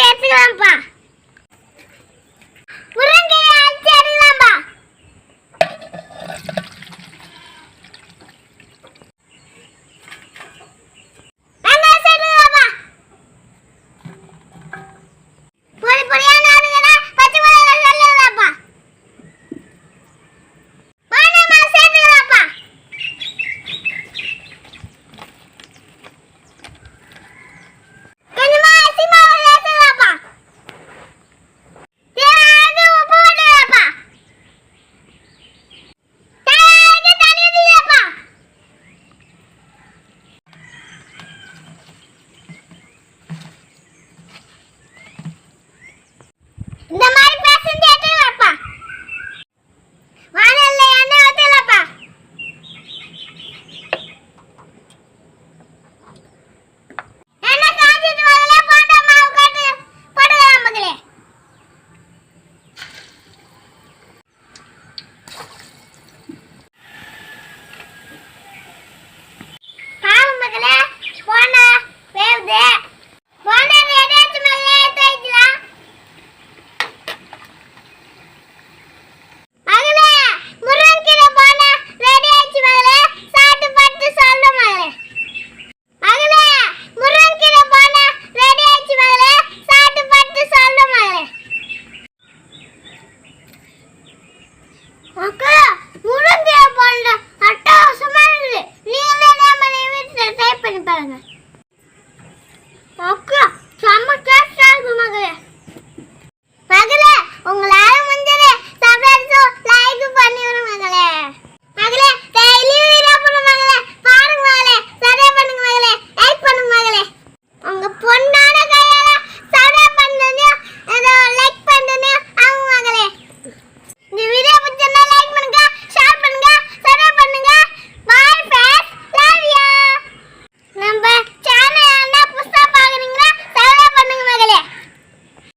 நீங்க எடுத்துக்கலாம்ப்பா கொண்ட அட்டகாசமா இருக்குது நீங்களே நம்ம வீட்டில் பண்ணி பாருங்க. அக்கா சமைக்க